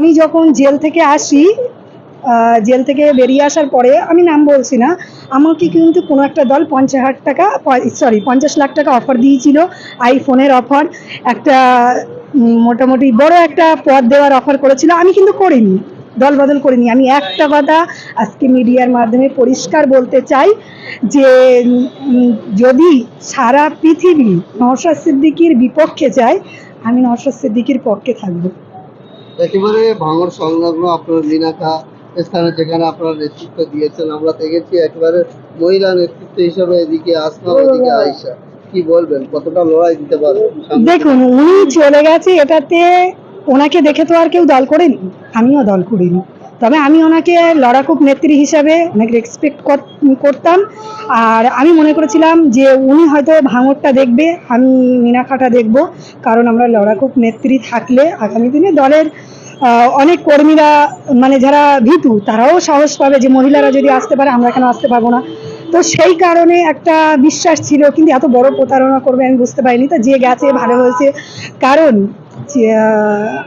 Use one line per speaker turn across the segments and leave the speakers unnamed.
আমি যখন জেল থেকে আসি জেল থেকে বেরিয়ে আসার পরে আমি নাম বলছি না, আমাকে কিন্তু কোনো একটা দল পঞ্চাশ হাজার টাকা সরি পঞ্চাশ লাখ টাকা অফার দিয়েছিল আইফোনের অফার একটা মোটামুটি বড় একটা পদ দেওয়ার অফার করেছিল, আমি কিন্তু করিনি, দল বদল করিনি, আমি একটা কথা আজকে মিডিয়ার মাধ্যমে পরিষ্কার বলতে চাই যে যদি সারা পৃথিবী নওশাদ সিদ্দিকির বিপক্ষে যায়, আমি নওশাদ সিদ্দিকির পক্ষে থাকব।
একেবারে ভাঙর সংলগ্ন আপনার লিনাকা স্থানে যেখানে আপনারা নেতৃত্ব দিয়েছেন আমরা দেখেছি একেবারে মহিলা নেতৃত্ব হিসাবে এদিকে আসলাম এদিকে আয়সা কি বলবেন? কতটা লড়াই দিতে পারবেন?
দেখুন উনি চলে গেছে এটাতে ওনাকে দেখে তো আর কেউ দল করেনি। আমিও দল করিনি। তবে আমি ওনাকে লড়াকুপ নেত্রী হিসাবে অনেক রেসপেক্ট করতাম। আর আমি মনে করেছিলাম যে উনি হয়তো ভাঙরটা দেখবে, আমি মিনাখাটা দেখব, কারণ আমরা লড়াকুপ নেত্রী থাকলে আগামী দিনে দলের অনেক কর্মীরা মানে যারা ভীতু, তারাও সাহস পাবে যে মহিলারা যদি আসতে পারে, আমরা কেন আসতে পারব না। তো সেই কারণে একটা বিশ্বাস ছিল, কিন্তু এত বড় প্রতারণা করবে আমি বুঝতে পারিনি। তো যে গেছে, ভালো হয়েছে। কারণ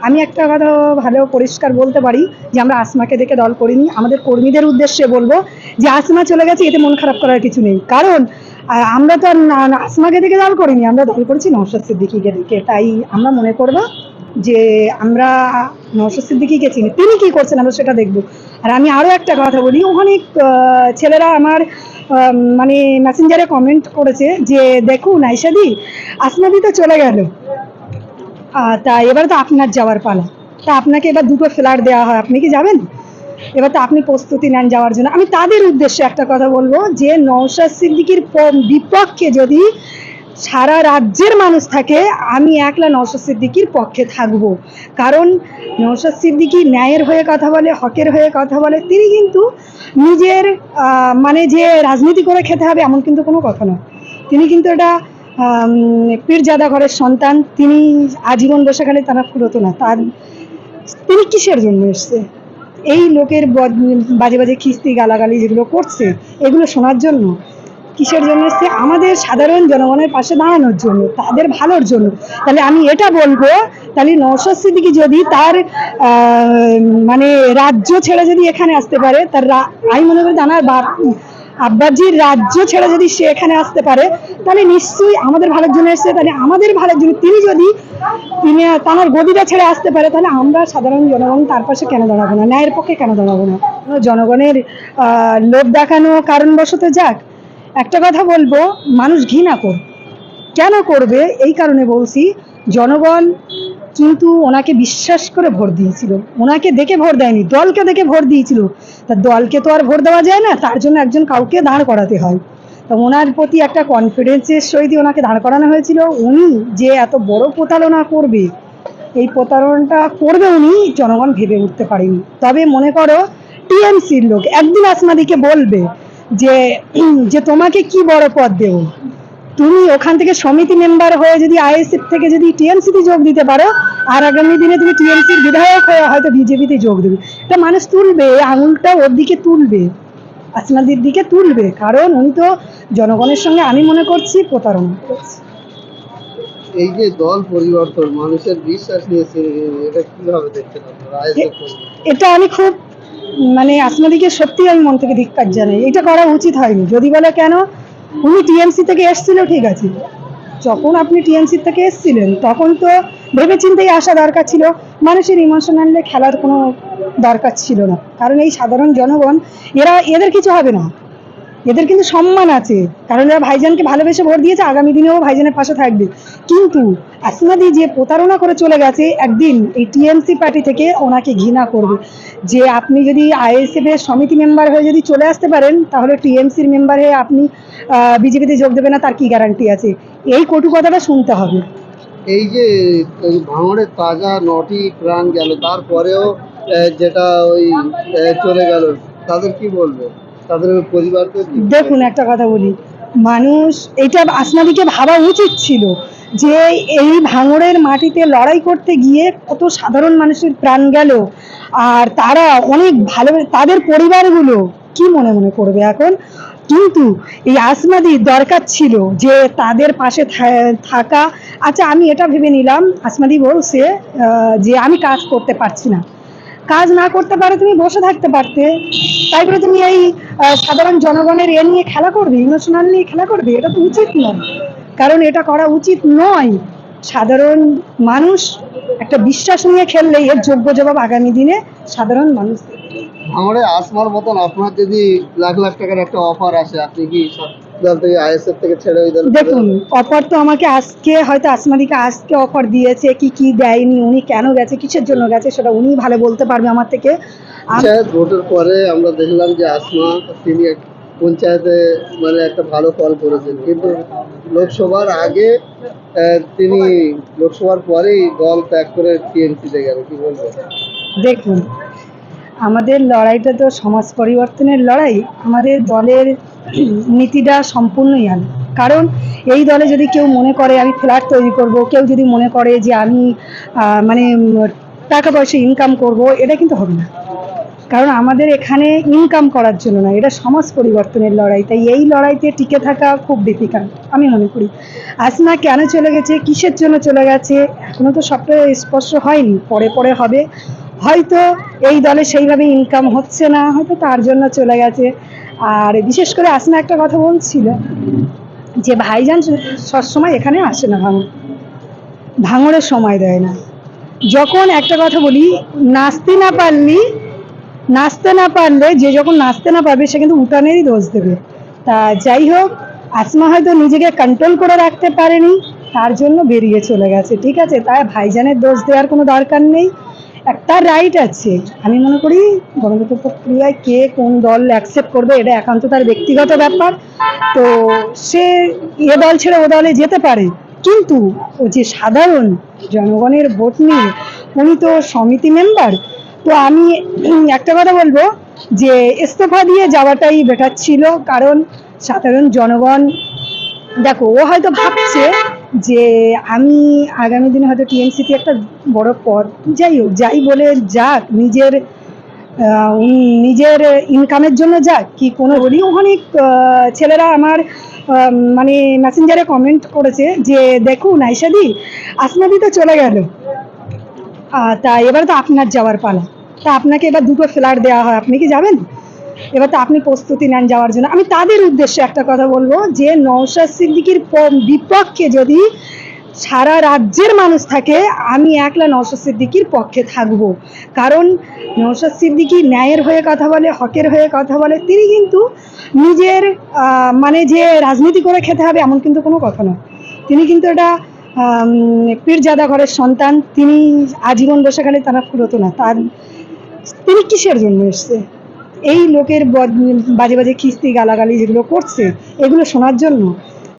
আমি একটা কথা ভালো পরিষ্কার বলতে পারি যে, আমরা আসমাকে দেখে দল করিনি। আমাদের কর্মীদের উদ্দেশ্যে বলব যে, আসমা চলে গেছে, এতে মন খারাপ করার কিছু নেই। কারণ আমরা তো আসমাকে দেখে দল করিনি, আমরা দল করেছি নওশাদ সিদ্দিকিকে দেখে। তাই আমরা মনে করব যে, আমরা নওশাদ সিদ্দিকিকে চিনি। তিনি কি করছেন আমরা সেটা দেখব। আর আমি আরও একটা কথা বলি, অনেক ছেলেরা আমার মানে মেসেঞ্জারে কমেন্ট করেছে যে, দেখুন আইসাদি আসমাদি তো চলে গেল। তা এবার তো আপনার যাওয়ার পালা। তা আপনাকে এবার দুটো ফ্ল্যাট দেওয়া হয়। আপনি কি যাবেন? এবার তো আপনি প্রস্তুতি নেন যাওয়ার জন্য। আমি তাদের উদ্দেশ্যে একটা কথা বলব যে, নওশাদ সিদ্দিকির বিপক্ষে যদি সারা রাজ্যের মানুষ থাকে, আমি একলা নওশাদ সিদ্দিকির পক্ষে থাকব। কারণ নওশাদ সিদ্দিকি ন্যায়ের হয়ে কথা বলে, হকের হয়ে কথা বলে। তিনি কিন্তু নিজের মানে যে রাজনীতি করে খেতে হবে, এমন কিন্তু কোনো কথা নয়। তিনি কিন্তু এটা পীরজাদা ঘরের সন্তান, তিনি আজীবন বসে খালি তারা ফুরতো না। তার তিনি কিসের জন্য এসছে? এই লোকের বাজে বাজে খিস্তি, গালাগালি যেগুলো করছে, এগুলো শোনার জন্য। কিসের জন্য এসছে? আমাদের সাধারণ জনগণের পাশে দাঁড়ানোর জন্য, তাদের ভালোর জন্য। তাহলে আমি এটা বলব, তাহলে নৌশদ সিদ্দিকি যদি তার মানে রাজ্য ছেড়ে যদি এখানে আসতে পারে, তার আমি মনে করি তার আব্বাজির রাজ্য ছেড়ে যদি সে এখানে আসতে পারে, তাহলে নিশ্চয়ই আমাদের ভালোর জন্য এসছে তাহলে আমাদের ভালোর জন্য তিনি যদি তিনি তার গদিটা ছেড়ে আসতে পারে, তাহলে আমরা সাধারণ জনগণ তার পাশে কেন দাঁড়াবো না? ন্যায়ের পক্ষে কেন দাঁড়াবো না? জনগণের লোভ দেখানো কারণবশত যাক, একটা কথা বলব, মানুষ ঘৃণা কর কেন করবে? এই কারণে বলছি, জনগণ কিন্তু ওনাকে বিশ্বাস করে ভোট দিয়েছিল। ওনাকে দেখে ভোট দেয়নি, দলকে দেখে ভোট দিয়েছিল। তা দলকে তো আর ভোট দেওয়া যায় না, তার জন্য একজন কাউকে দাঁড় করাতে হয়। তো ওনার প্রতি একটা কনফিডেন্সের সহিত ওনাকে দাঁড় করানো হয়েছিল। উনি যে এত বড় প্রতারণা করবে, এই প্রতারণাটা করবে উনি, জনগণ ভেবে উঠতে পারেনি। তবে মনে করো, টিএমসির লোক একদিন আসমাদিকে বলবে যে যে তোমাকে কি বড় পদ দেবো? তুমি ওখান থেকে সমিতি মেম্বার হয়ে যদি আইএসএফ থেকে যদি টিএমসিতে যোগ দিতে পারো আর আগামী দিনে তুমি টিএমসির বিধায়ক হয়ে হয়তো বিজেপিতে যোগ দেবে। এটা মানুষ তুলবে আঙুলটা ওর দিকে তুলবে আসমাদির দিকে তুলবে কারণ উনি তো জনগণের সঙ্গে আমি মনে করছি প্রতারণা করছে।
এই যে দল পরিবর্তন মানুষের বিশ্বাস নিয়েছে এটা কীভাবে আয়োজক
এটা আমি খুব মানে আসমাদিকে সত্যি আমি মন থেকে ধিক্কার জানাই এটা করা উচিত হয়নি। যদি বলে কেন উনি টিএমসি থেকে এসছিল ঠিক আছে। যখন আপনি টিএমসি থেকে এসছিলেন, তখন তো ভেবে চিন্তেই আসা দরকার ছিল, মানুষের ইমোশনালে খেলার কোনো দরকার ছিল না। কারণ এই সাধারণ জনগণ, এরা, এদের কিছু হবে না। এদের কিন্তু সম্মান আছে। কারণ এরা ভাইজানকে ভালোবেসে ভোট দিয়েছে, আগামী দিনেও ভাইজানের পাশে থাকবে। কিন্তু আসমাদি যে প্রতারণা করে চলে গেছে, একদিন এই টিএমসি পার্টি থেকে ওনাকে ঘৃণা করবে। যে আপনি যদি আইএসএফ এর সমিতি মেম্বার হয়ে যদি চলে আসতে পারেন, তাহলে টিএমসির মেম্বার হয়ে আপনি বিজেপিতে যোগ দেবে না, তার কি গ্যারান্টি আছে? এই কটু কথাটা শুনতে হবে।
এই যে ভাঙড়ের তাজা নটি প্রাণ গেল, তারপরেও যেটা ওই চলে গেল, তাদের কি বলবে?
দেখুন, একটা কথা বলি। মানুষ, এটা আসমাদিকে ভাবা উচিত ছিল যে এই ভাঙড়ের মাটিতে লড়াই করতে গিয়ে কত সাধারণ মানুষের প্রাণ গেল। আর তারা অনেক ভালো, তাদের পরিবারগুলো কি মনে মনে করবে এখন? কিন্তু এই আসমাদির দরকার ছিল যে তাদের পাশে থাকা। আচ্ছা আমি এটা ভেবে নিলাম আসমাদি বলছে যে আমি কাজ করতে পারছি না। কাজ না করতে পারে তুমি বসে থাকতে পারতে। তাই বলে তুমি এই সাধারণ জনগণের এ নিয়ে খেলা করবে, ইমোশনাল নিয়ে খেলা করবে, এটা তো উচিত নয়। কারণ এটা করা উচিত নয়। সাধারণ মানুষ একটা বিশ্বাস নিয়ে খেললে এর যোগ্য জবাব আগামী দিনে সাধারণ মানুষ।
ভাঙড়ে আসমার মতন আপনার যদি লাখ লাখ টাকার একটা অফার আসে, আপনি কি দল থেকে আইএসএফ থেকে ছেড়ে ওই দল
দেখুন অফার তো আমাকে আজকে হয়তো আসমাদিকে আজকে অফার দিয়েছে কি কি দেয়নি উনি কেন গেছে কিসের জন্য গেছে সেটা উনি ভালো বলতে পারবে আমার থেকে।
ভোটের পরে আমরা দেখলাম যে আসমা তিনি পঞ্চায়েতে মানে একটা ভালো ফল করেছেন। কিন্তু লোকসভার আগে তিনি লোকসভার পরেই দল ত্যাগ করে টিএমসিতে গেল কি বলবেন?
দেখুন আমাদের লড়াইটা তো সমাজ পরিবর্তনের লড়াই, আমাদের দলের নীতিটা সম্পূর্ণই আলাদা। কারণ এই দলে যদি কেউ মনে করে আমি ফ্ল্যাট তৈরি করব, কেউ যদি মনে করে যে আমি মানে টাকা পয়সা ইনকাম করব, এটা কিন্তু হবে না। কারণ আমাদের এখানে ইনকাম করার জন্য না এটা সমাজ পরিবর্তনের লড়াই, তাই এই লড়াইতে টিকে থাকা খুব ডিফিকাল্ট আমি মনে করি। আসমা কেন চলে গেছে, কিসের জন্য চলে গেছে, এখনও তো সবটা স্পষ্ট হয়নি, পরে পরে হবে। হয়তো এই দলে সেইভাবে ইনকাম হচ্ছে না, হয়তো তার জন্য চলে গেছে। আর বিশেষ করে আসমা একটা কথা বলছিল যে ভাইজান সবসময় এখানে আসে না ভাঙড় ভাঙড়ের সময় দেয় না। যখন একটা কথা বলি, নাচতে না পারলি, নাচতে না পারলে, যে যখন নাচতে না পারবে, সে কিন্তু উঠানেরই দোষ দেবে। তা যাই হোক, আসমা হয়তো নিজেকে কন্ট্রোল করে রাখতে পারেনি, তার জন্য বেরিয়ে চলে গেছে, ঠিক আছে? তাই ভাইজানের দোষ দেওয়ার কোনো দরকার নেই। এক তার রাইট আছে। আমি মনে করি গণতন্ত্র প্রক্রিয়ায় কে কোন দল অ্যাকসেপ্ট করবে এটা একান্ত তার ব্যক্তিগত ব্যাপার। তো সে এ দল ছেড়ে ও দলে যেতে পারে। কিন্তু ও যে সাধারণ জনগণের ভোট নিয়ে উনি তো সমিতি মেম্বার তো আমি একটা কথা বলব যে ইস্তফা দিয়ে যাওয়াটাই বেটার ছিল। কারণ সাধারণ জনগণ, দেখো, ও হয়তো ভাবছে যে আমি আগামী দিনে হয়তো টিএমসিতে একটা বড় পদ, যাই হোক, যাই বলে যাক, নিজের নিজের ইনকামের জন্য যাক, কি কোনো বলি অনেক ছেলেরা আমার মানে মেসেঞ্জারে কমেন্ট করেছে যে দেখুন আইসাদি আসনাদি তো চলে গেল। তা এবার তো আপনার যাওয়ার পালা। তা আপনাকে এবার দুটো ফ্ল্যাট দেওয়া হয়। আপনি কি যাবেন? এবার তো আপনি প্রস্তুতি নেন যাওয়ার জন্য। আমি তাদের উদ্দেশ্যে একটা কথা বলব যে নৌশাদ সিদ্দিকির বিপক্ষে যদি সারা রাজ্যের মানুষ থাকে, আমি একলা নৌশাদ সিদ্দিকির পক্ষে থাকব। কারণ নৌশাদ সিদ্দিকি ন্যায়ের হয়ে কথা বলে, হকের হয়ে কথা বলে, তিনি কিন্তু নিজের মানে যে রাজনীতি করে খেতে হবে এমন কিন্তু কোনো কথা নয়। তিনি কিন্তু এটা পীরজাদা ঘরের সন্তান, তিনি আজীবন বসে গেলে তারা ফুরতো না তার, তিনি কিসের জন্য এসছে? এই লোকের বাজে বাজে কিস্তি গালাগালি যেগুলো করছে এগুলো শোনার জন্য